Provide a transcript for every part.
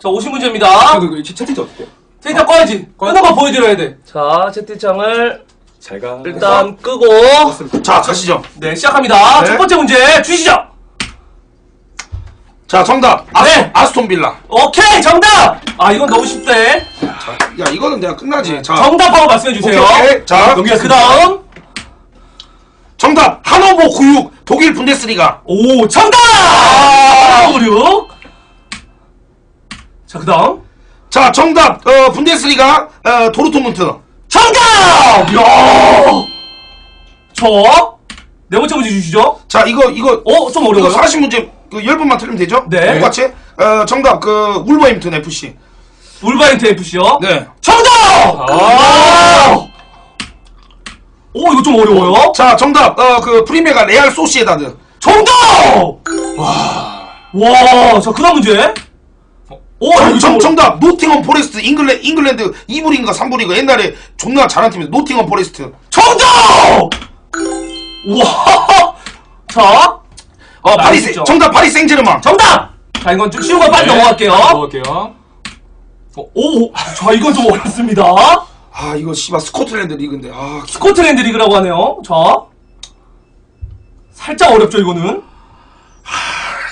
자, 50문제입니다. 그리고 이 채팅창 어떻게? 데이터 꺼야지. 끄는 거 보여드려야 돼. 자, 채팅창을 잘 가. 일단 끄고. 자, 가시죠. 네, 시작합니다. 네. 첫 번째 문제 주시죠. 자, 정답. 아스, 네. 아스톤 빌라. 오케이, 정답! 아, 이건 너무 쉽대. 자, 야, 이거는 내가 끝나지. 자, 정답하고 말씀해주세요. 오케이, 오케이. 자, 그 다음. 정답. 하노버 96 독일 분데스리가. 오, 정답! 아, 96. 자, 그 다음. 자, 정답. 어, 분데스리가 어, 도르트문트. 정답! 야 저, 네 번째 문제 주시죠. 자, 이거 이거 어, 좀 이거 어려워요. 40문제 그 10번만 틀리면 되죠? 네. 똑같이. 어, 정답. 그 울버햄튼 FC. 울바인트 FC요. 네. 정답! 아! 오, 이거 좀 어려워요. 자, 정답. 어, 그 프리메가 레알 소시에다드. 정답! 와. 와, 자, 그 다음 문제. 오, 정, 이거 정, 좀 정답. 노팅엄 포레스트 잉글랜 잉글랜드 2부인가 3부인가 옛날에 존나 잘한 팀이었어. 노팅엄 포레스트. 정답! 와. 자, 어, 파리 나이스죠. 생 정답 파리 생제르맹. 정답! 자, 이건 좀 쉬운 거 빨리 네, 넘어갈게요. 넘어갈게요. 오, 자, 이건 좀 어렵습니다. 아, 이거 씨발 스코틀랜드 리그인데. 아, 스코틀랜드 리그라고 하네요. 자. 살짝 어렵죠, 이거는.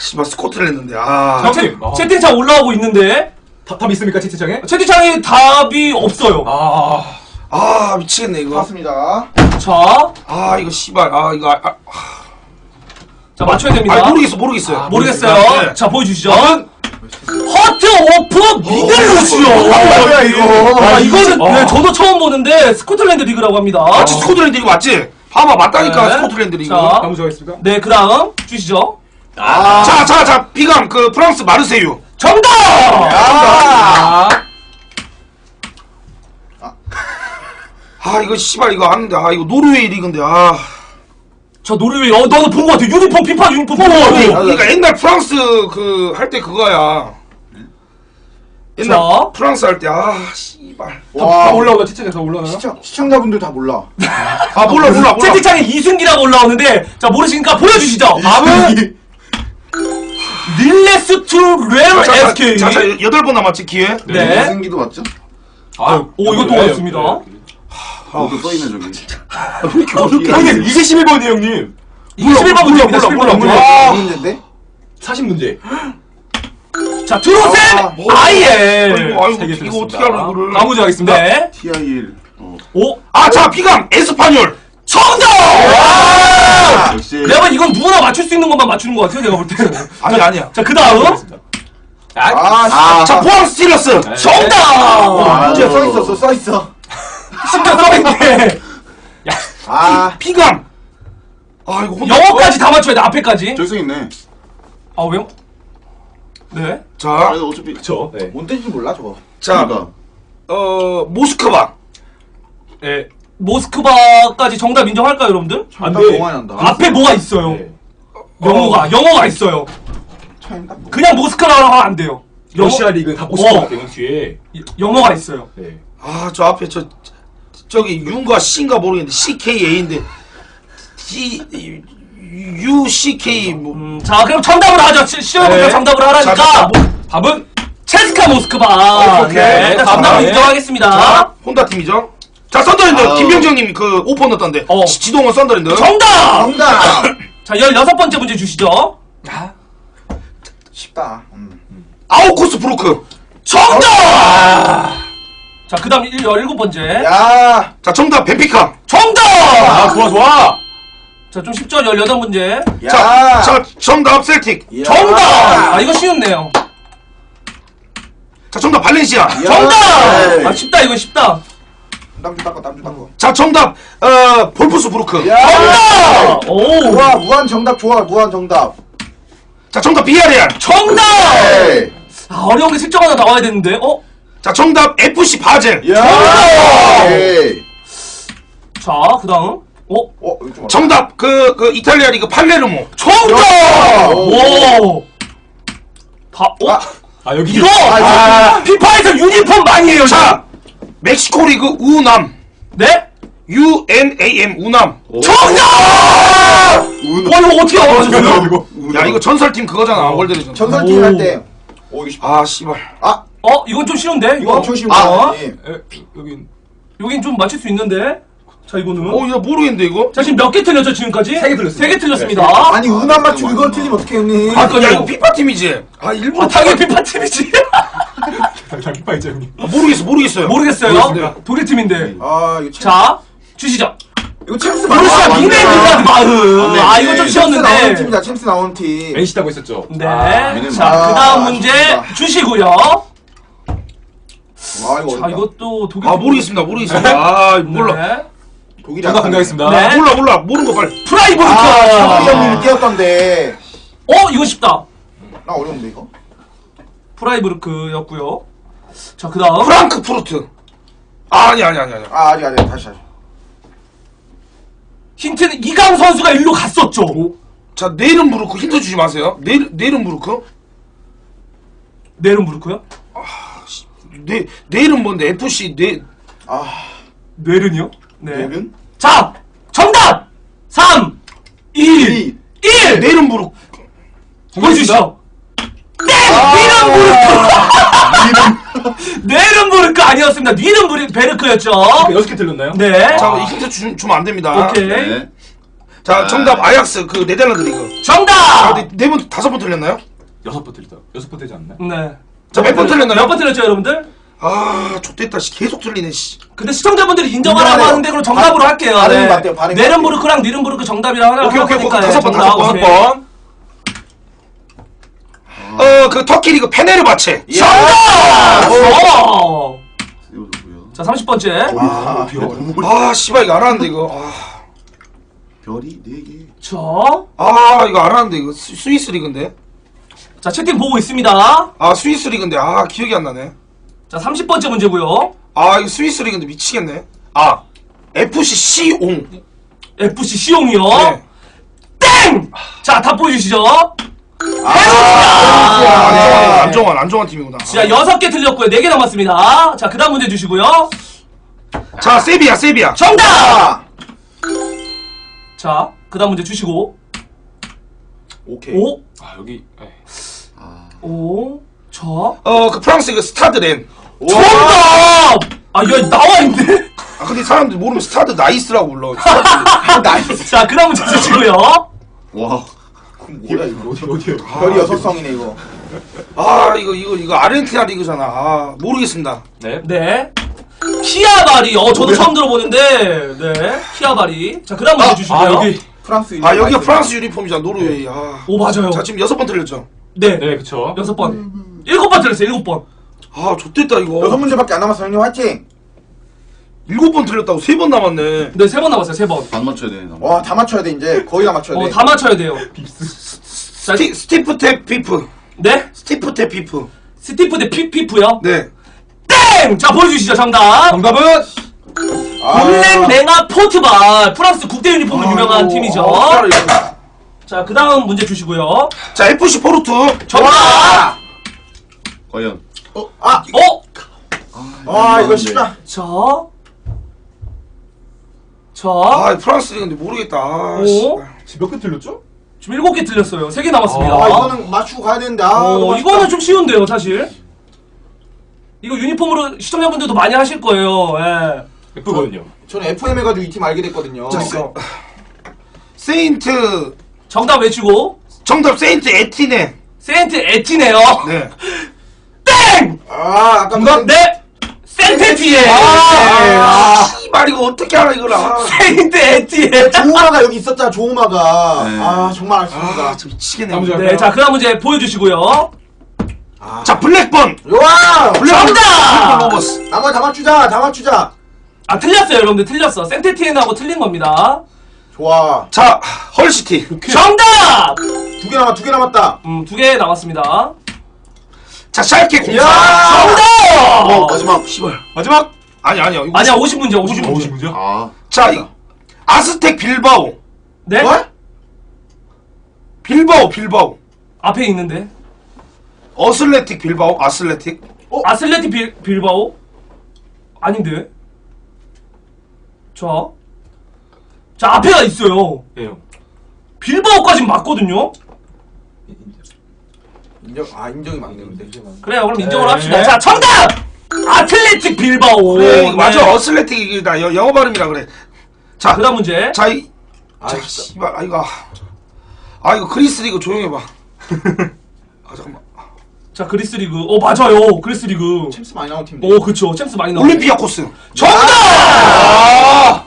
씨발 스코틀랜드인데. 아. 자, 채- 채, 어. 채팅창 올라오고 있는데, 답, 답 있습니까 채팅창에? 채팅창에 답이 없어요. 아. 아, 미치겠네 이거. 맞습니다. 자, 아, 이거 씨발. 아, 이거 아, 아, 자, 맞춰야 됩니다. 아 모르겠어, 모르겠어요. 아, 모르겠어요. 네. 자, 보여주시죠. 허트 오프 미들루시오. 뭐야 이거? 아, 이거는 아. 네, 저도 처음 보는데 스코틀랜드 리그라고 합니다. 아, 진짜 스코틀랜드 리그 맞지? 봐봐, 맞다니까 네. 스코틀랜드 리그. 자. 다음 정하겠습니다. 네, 그 다음 주시죠. 아, 자, 자, 자, 비감 그 프랑스 마르세유. 정답! 아, 아, 이거 씨발 이거 아는데. 아, 이거 노르웨이 리그인데. 아. 저 노르웨이, 어, 너도 본 것 같아. 유니폼, 피파 유니폼 본것 같아. 그러니까 옛날 프랑스 그 할 때 그거야. 옛날 자. 프랑스 할 때 아, 씨발. 다 와, 올라오나 채팅창에 다 올라오나요? 시청, 시청자분들 다 몰라. 아, 몰라, 몰라, 몰라. 채팅창에 이승기라고 올라오는데, 자, 모르시니까 보여주시죠. 답은 릴레스투 레르 자, 자, SK. 자, 자, 여덟 번 남았지 기회. 네. 이승기도 맞죠? 아유. 오, 이것도 네, 어렵습니다. 네. 여기 써있네 저기. 왜 이렇게 어렵게 형님 이게 11번이에요 형님. 21번 문제입니다. 몰라, 몰라, 11번 문제. 몰라. 있는데? 40문제. 자, 드로센 아, 뭐. 아이엘. 아이고, 세개 이거 어떻게 거를? 다음 문제 하겠습니다. 네. TIL. 어. 오, 아, 자, 비감 에스파뇰. 정답! 와! 역시. 내가 봐 이건 누구나 맞출 수 있는 것만 맞추는 것 같아요, 내가 볼 때는. 아니 아니야. 자, 그 다음. 아, 아, 자, 포항 스틸러스. 정답! 아, 문제 써 있었어, 써 있어. 심지어 써있네. 아, 비감. 아, 이거 혼자. 영어까지 다 맞춰야 돼, 앞에까지. 저기 써 있네. 아, 왜요? 네. 자, 그래도 어차피 그쵸. 네. 뭔 뜻인지 몰라 저거. 자, 그러니까. 어, 모스크바. 네. 모스크바까지 정답 인정할까요, 여러분들? 안딱 돼. 난다. 앞에 뭐가 있어요. 네. 영어가, 영어가 있어요. 뭐. 그냥 모스크바라고 하면 안 돼요. 영어, 러시아 리그 다 어. 모스크바 때문에 뒤에. 영어가 있어요. 네. 아, 저 앞에 저 저기 윤가 C인가 모르겠는데 CKA인데 G U C K 뭐 음, 자, 그럼 정답을 하죠. 시- 시청자분들 네. 정답을 하라니까. 자, 뭐- 답은 체스카 모스크바. 오케이. 네, 자, 정답 네. 인정하겠습니다. 자, 혼다 팀이죠. 자, 썬더랜드 아우. 김병정님 그 오퍼 넣었던데 어. 지- 지동원 썬더랜드. 정답! 정답. 자, 16번째 문제 주시죠. 쉽다. 음. 아우코스 브로크. 정답! 자, 그 다음 17번째. 야, 자, 정답 벤피카. 정답! 아 좋아 좋아. 자, 좀 쉽죠? 18문제. 야. 자, 자, 정답 셀틱. 야. 정답! 아, 이거 쉬운데요. 자, 정답 발렌시아. 야. 정답! 아, 쉽다, 이거 쉽다. 땀좀 닦고, 땀좀 닦고. 자, 정답 어 볼프스 브루크. 야. 정답! 오! 좋아, 무한 정답 좋아, 무한 정답. 자, 정답 비아레알. 정답! 에이. 아, 어려운 게 슬쩍 하나 나와야 되는데, 어? 자, 정답 FC 바젤. 야. 에이. 자, 그 다음. 어? 어, 이거 좀 정답 그 그 이탈리아 리그 팔레르모. 정답! 야! 오! 다, 어? 아. 아 여기. 이거! 아, 피파에서 유니폼 많이 해요, 자, 멕시코 리그 우남. 네? U N A M 우남. 정답! 와, 이거 어떻게 알아? 이거. 야, 이거 전설팀 그거잖아. 월드레전. 전설팀 오. 할 때. 오 이거 쉽- 아 씨발. 아 어, 이건 좀 쉬운데? 이거 엄청 쉬운 아, 거 아니? 에, 여긴 여긴 좀 맞출 수 있는데. 자, 이거는. 어 이거 모르겠는데 이거. 자, 지금 몇 개 틀렸죠, 지금까지? 세 개 틀렸습니다. 세개 틀렸습니다. 아니 운만 맞추고 이걸 틀리면 어떡해 형님? 아. 야 이거 피파 팀이지. 아 일부러 아, 당연히 피파팀이지. 장기파 있죠 형님. 아, 모르겠어 모르겠어요. 모르겠어요. 모르겠습니다. 독일팀인데. 아 이거 챔- 자, 주시죠. 이거 챔스 보르시아 맞네. 빅맨 마음. 아, 이거 좀 챔스 나오는 쉬웠는데. 팀이다 챔스 나오는 팀. NC 따고 있었죠. 네. 아, 얘는 자, 아, 그 다음 문제 아쉽다. 주시고요. 와 이거 자, 어렵다. 이것도 독일. 아 모르겠습니다 모르겠습니다. 아 몰라. 네. 독일이 정답 약하네. 공개하겠습니다. 네. 몰라 몰라 모르는 거 빨리. 프라이부르크. 아 형님이 뛰었던데. 어, 이거 쉽다. 나 어려운데 이거? 프라이부르크였고요. 자, 그 다음. 프랑크푸르트. 아, 아니 아니 아니 아니. 아 아직 아직 다시 다시. 힌트는 이강 선수가 일로 갔었죠. 자 네른부르크 힌트 주지 마세요. 네 네른부르크? 네른부르크요? 네 네른 뭔데 FC 네아 네른이요? 네. 내는 자, 정답! 3, 2, 1! 이. 네른부르크. 보여주시죠. 땡! 니른부르크! 네른부르크 아니었습니다. 니른베르크였죠. 여섯 개 틀렸나요? 네. 자 이 힌트 주, 주면 안 됩니다. 오케이. 네. 자 정답 아약스 그 네덜란드 리그. 아, 정답! 근데 네 번 다섯 번 틀렸나요? 여섯 번 틀렸다. 여섯 번 되지 않나? 네. 자 몇번 틀렸나요? 몇번 틀렸죠, 여러분들? 아 좋됐다 씨 계속 틀리네 씨. 근데 시청자분들이 인정하라고 인정하네요. 하는데 그럼 정답으로 반- 할게요. 반응이 네. 맞대요, 반응이 네른부르크랑 니른부르크 정답이라 하나 오케이 오케이 다섯 번 정답, 다섯 번. 오케이. 번. 어 그 터키 리그 페네르바체. 정답! 어! 자, 30번째. 아아 씨발 이거 알았는데 이거. 아, 별이 네 개. 자, 아 이거 알았는데 이거 스- 스위스 리그인데. 자, 채팅 보고 있습니다. 아 스위스 리그인데 아 기억이 안 나네. 자, 30번째 문제고요. 아 이거 스위스 리그인데 미치겠네. 아 FC 시옹. FC 시용이요. 네. 땡! 자, 답 보여주시죠. 아, 안정환 안정환 팀이구나. 자, 여섯 개 틀렸고요. 네 개 남았습니다. 자, 그 다음 문제 주시고요. 자 세비야 세비야. 정답! 아 자, 그 다음 문제 주시고. 오케이. 5, 아 여기 에이. 5, 자. 어그 프랑스 그 스타드 렌. 정답! 아, 야, 나와 있네. 아 근데 사람들이 모르면 스타드 나이스라고 불러. 나이스. 자, 그 다음 문제 주시고요. 와. 뭐야 이거? 어디 어디요? 별이 여섯 성이네 이거. 아 이거 이거 이거 아르헨티나 리그잖아. 아 모르겠습니다. 네. 네. 키아바리. 어, 저도 처음 들어보는데. 네. 키아바리. 자, 그 다음 문제 주시고요. 아 여기. 프랑스. 아 여기가. 프랑스 유니폼이잖아 노르웨이. 아. 오, 맞아요. 자 지금 여섯 번 틀렸죠. 네. 네 그쵸. 여섯 번. 일곱 번 틀렸어요, 일곱 번. 아 좋됐다 이거. 여섯 문제밖에 안 남았어 형님 화이팅. 일곱 번 틀렸다고 세 번 남았네. 네, 세 번 남았어요, 세 번. 반 맞춰야 돼. 나. 와 다 맞춰야 돼 이제 거의 다 맞춰야 돼. 어, 다 맞춰야 돼요. 자, 스티, 스티프 테 피프. 네? 스티프 테 피프. 스티프 대 피, 피프요? 네. 땡! 자, 보여주시죠, 정답. 정답은 아. 볼렌 맹아 포트발. 프랑스 국대 유니폼으로 유명한 아이고, 팀이죠. 어, 이거. 자, 그 다음 문제 주시고요. 자 FC 포르투. 정답! 과연. 아. 어? 와 이거 쉽다. 자. 자. 아 프랑스 리그인데 모르겠다. 아, 오. 씨발. 지금 몇개 틀렸죠? 지금 일곱 개 틀렸어요. 세 개 남았습니다. 아 이거는 맞추고 가야 되는데 아. 어, 너무 아쉽다. 이거는 좀 쉬운데요, 사실. 이거 유니폼으로 시청자분들도 많이 하실 거예요. 예. 예쁘거든요. 저는 FM 해가지고 이 팀 알게 됐거든요. 자, 세, 세인트 정답 외치고. 정답 세인트 에티네. 세인트 에티네요. 네. 땡! 아 아까 정답 네! 센테티에! 아, 씨발 이거 어떻게 알아 이걸 아. 세인트 에티에! 조우마가 여기 있었잖아 조우마가. 네. 아 정말 아쉽습니다. 아, 저 미치겠네. 다음 문제 네, 자, 그 다음 문제 보여주시고요. 자, 블랙번. 요아. 블랙번 정답! 로버스. 나머 다 맞추자 다 맞추자. 아, 틀렸어요, 여러분들. 틀렸어. 센테티에하고 틀린 겁니다. 좋아. 자, 헐시티. 정답! 두 개 남았 두 개 남았다. 음, 두 개 남았습니다. 자, 샬케 공사. 정답! 어, 마지막. 씨발. 마지막. 아니 아니야. 이거 아니야, 50문제, 50문제. 50 문제. 아. 자, 이, 아스텍 빌바오. 네? 뭐? 빌바오 빌바오. 앞에 있는데. 어슬레틱 빌바오. 아슬레틱. 아슬레티 빌, 빌바오? 아닌데? 자. 자, 앞에가 있어요. 예 형. 빌바오까진 맞거든요? 인정 아 인정이 맞네 근데. 그래요. 그럼 인정을 네. 합시다. 자, 정답! 아틀레틱 빌바오. 그래 네. 맞아 어슬레틱이다 여- 영어 발음이라 그래 자 그 다음 문제. 자, 이, 아 자. 씨발, 아, 이거. 아, 이거 그리스 리그 조용해봐. 아, 잠깐만. 자, 그리스 리그. 어, 맞아요. 그리스 리그. 챔스 많이 나온 팀인데. 오, 그쵸. 챔스 많이 나오네. 올림피아 코스. 정답! 아!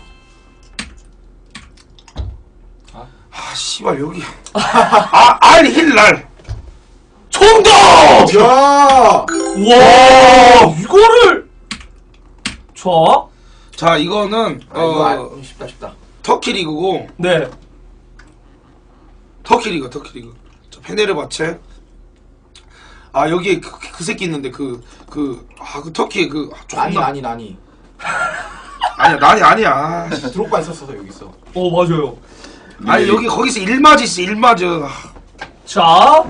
아, 씨발, 여기. 아, 알 힐랄. 정답! 야. 와, 이거를. 자, 자, 이거는, 아, 이거 어, 아, 쉽다 쉽다. 터키 리그고, 네. 터키 리그, 터키 리그. 자, 페네르바체. 아, 여기에 그, 그 새끼 있는데, 그, 그, 아, 그 터키에 그, 아, 나니 존나. 나니 나니. 아니야, 난이 아니야. 아, 씨. 드롭바 있었어서 여기 있어. 어, 맞아요. 아니, 여기, 거기서 일마즈 있어, 일마즈. 자,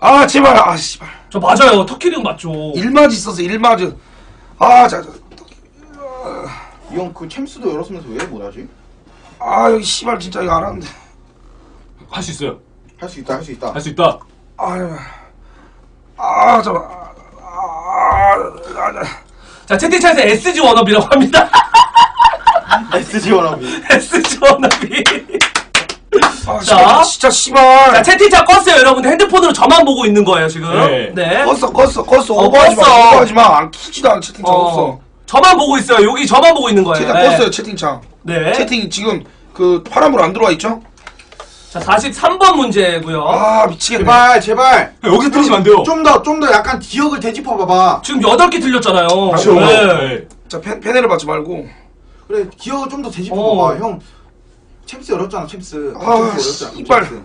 아, 제발, 아, 씨발. 저 맞아요. 터키 리그 맞죠. 일마즈 있어서 일마즈. 아, 자, 자. 이형 그 챔스도 열었으면서 왜 못하지? 아, 여기 씨발 진짜 이거 안 하는데. 할 수 있어요. 할 수 있다 할 수 있다. 할 수 있다. 아, 아, 잠깐. 아, 아, 아, 자, 채팅창에서 SG 워너비라고 합니다. SG 원업이. SG 워너비. 아, 자. 진짜, 진짜 씨발. 자, 채팅창 껐어요, 여러분들. 핸드폰으로 저만 보고 있는 거예요, 지금. 네. 네. 껐어, 껐어, 껐어. 어, 오버하지 마, 껐어. 오버하지 마. 안 키지도 않아, 채팅창 없어. 어, 저만 보고 있어요. 여기 저만 보고 있는 거예요. 채팅 네. 껐어요, 채팅창. 네. 채팅 지금 그 파란불 안 들어와 있죠? 자, 43번 문제고요. 아, 미치겠네. 제발 제발. 여기서 틀리시면 안 돼요. 좀 더 좀 더 약간 기억을 되짚어 봐봐. 지금 8개 틀렸잖아요. 그렇죠. 네. 네. 자, 펜, 페네를 받지 말고. 그래 기억을 좀 더 되짚어 어. 봐봐 형. 챔스 열었잖아 챔스. 아, 챔스. 씨발.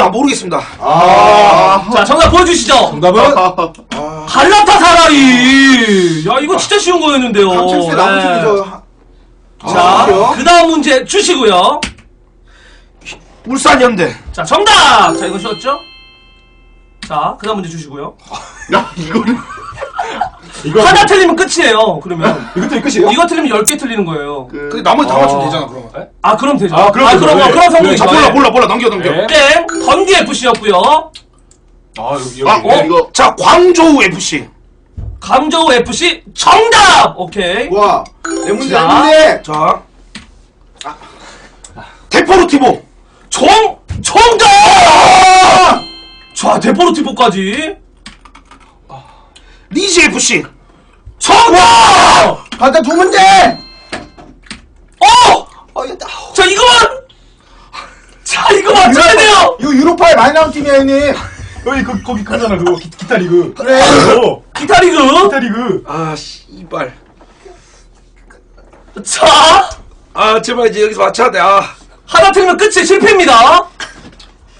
아, 모르겠습니다. 아. 자, 정답 보여주시죠. 정답은 아. 갈라타사라이. 야, 이거 진짜 쉬운 거였는데요. 참 챔스 남은 네. 팀이죠. 하- 자, 아, 그 다음 문제 주시고요. 울산 현대. 자, 정답! 자, 이거 쉬웠죠? 자, 그 다음 문제 주시고요. 야, 이거를. 이거 하나 틀리면 끝이에요, 그러면. 이것도 끝이에요? 이거 틀리면 10개 틀리는 거예요. 그 나머지 다 아. 맞추면 되잖아, 그러면. 네? 아, 그럼 되죠. 아, 그럼 아, 되죠. 그럼, 네. 그럼 성공이죠. 자, 몰라, 몰라, 몰라. 넘겨, 넘겨. 네. 땡! 건기 FC였고요 아 여기 여기. 아, 어, 이거. 자, 광저우 FC. 감저우 FC 정답! 오케이. 와. 내 문제 자. 내 문제. 자. 데포르티보. 정, 정답! 자, 데포르티보까지. 리즈 FC. 정답! 가자 두 문제. 어! 어, 야, 자, 이거만! 자, 이거 맞춰야 돼요! 이거 유로파에 많이 나온 팀이야 형님. 여기 그 거기 그거잖아 그거 기, 기타 리그. 그래. 어, 기타 리그. 기타 리그. 아, 씨발. 자, 아, 제발 이제 여기서 맞춰야 돼. 아. 하나 틀리면 끝이 실패입니다.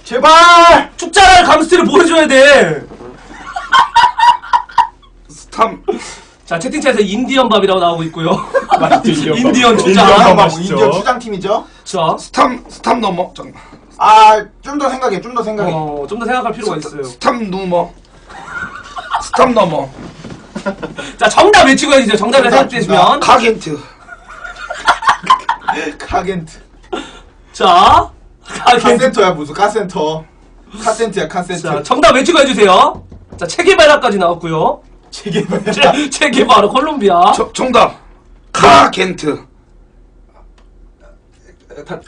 제발. 축자랄 감스트를 보여줘야 돼. 스탐. 자, 채팅창에서 인디언 밥이라고 나오고 있고요. 인디언 밥. 인디언 주장. 인디언 밥 아, 맛있죠. 인디언 추장 팀이죠. 자, 스탐, 스탐 넘어. 잠깐만. 아, 좀 더 생각해, 좀 더 생각해. 어, 좀 더 생각할 필요가 있어요. 스탐 누머. 스탐 넘어. 자, 정답 외치고 해주세요. 정답을 정답, 생각되시면. 카겐트. 카겐트. 자, 가게. 카센터야 무슨 카센터. 카센트야 카센트. 자, 정답 외치고 해주세요. 자, 체게바라까지 나왔고요. 체계발. 체, 체게바라 콜롬비아. 저, 정답. 카겐트.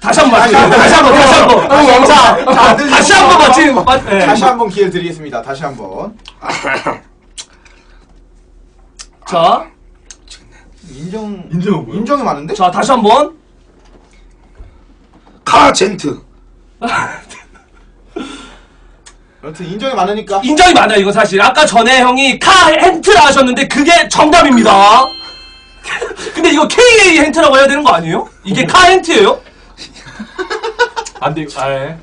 다시 한번 맞히세요. 다시 한 번, 다시 한 번. 자, 다들 다시 한 번 맞히는 거. 맞- 네. 다시 한 번 기회 를 드리겠습니다. 다시 한 번. 자, 인정. 인정은 뭐예요? 인정이 많은데? 자, 다시 한 번. 카젠트. 여튼 인정이 많으니까. 인정이 많아요, 이거 사실. 아까 전에 형이 카 hen트라 하셨는데 그게 정답입니다. 근데 이거 KA hen트라고 해야 되는 거 아니에요? 이게 카 hen트예요? 안 돼. 아 예.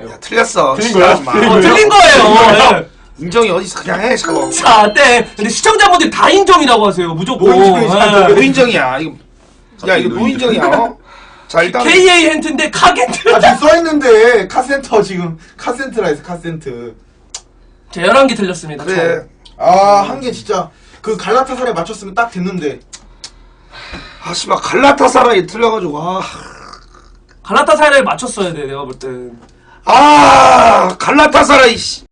야, 틀렸어. 틀린 거야? 진짜. 틀린 어, 거예요? 틀린 거예요. 네. 인정이 어디서 그냥 해, 자고. 자, 네. 근데 시청자분들 다 인정이라고 하세요, 무조건. 노인정이 잘 네. 노인정이야. 이거. 야, 이거 노인정이야. 어? 자, 일단. KA hen트인데 카 hen트. 아 지금 써 있는데 카센터 지금 카센트라 해서 카센트. 자, 11개 틀렸습니다. 그래. 아한 개 진짜 그 갈라타사에 맞췄으면 딱 됐는데. 아, 씨발, 갈라타사라에 틀려가지고, 아. 갈라타사라에 맞췄어야 돼, 내가 볼 땐. 아 갈라타사라이 씨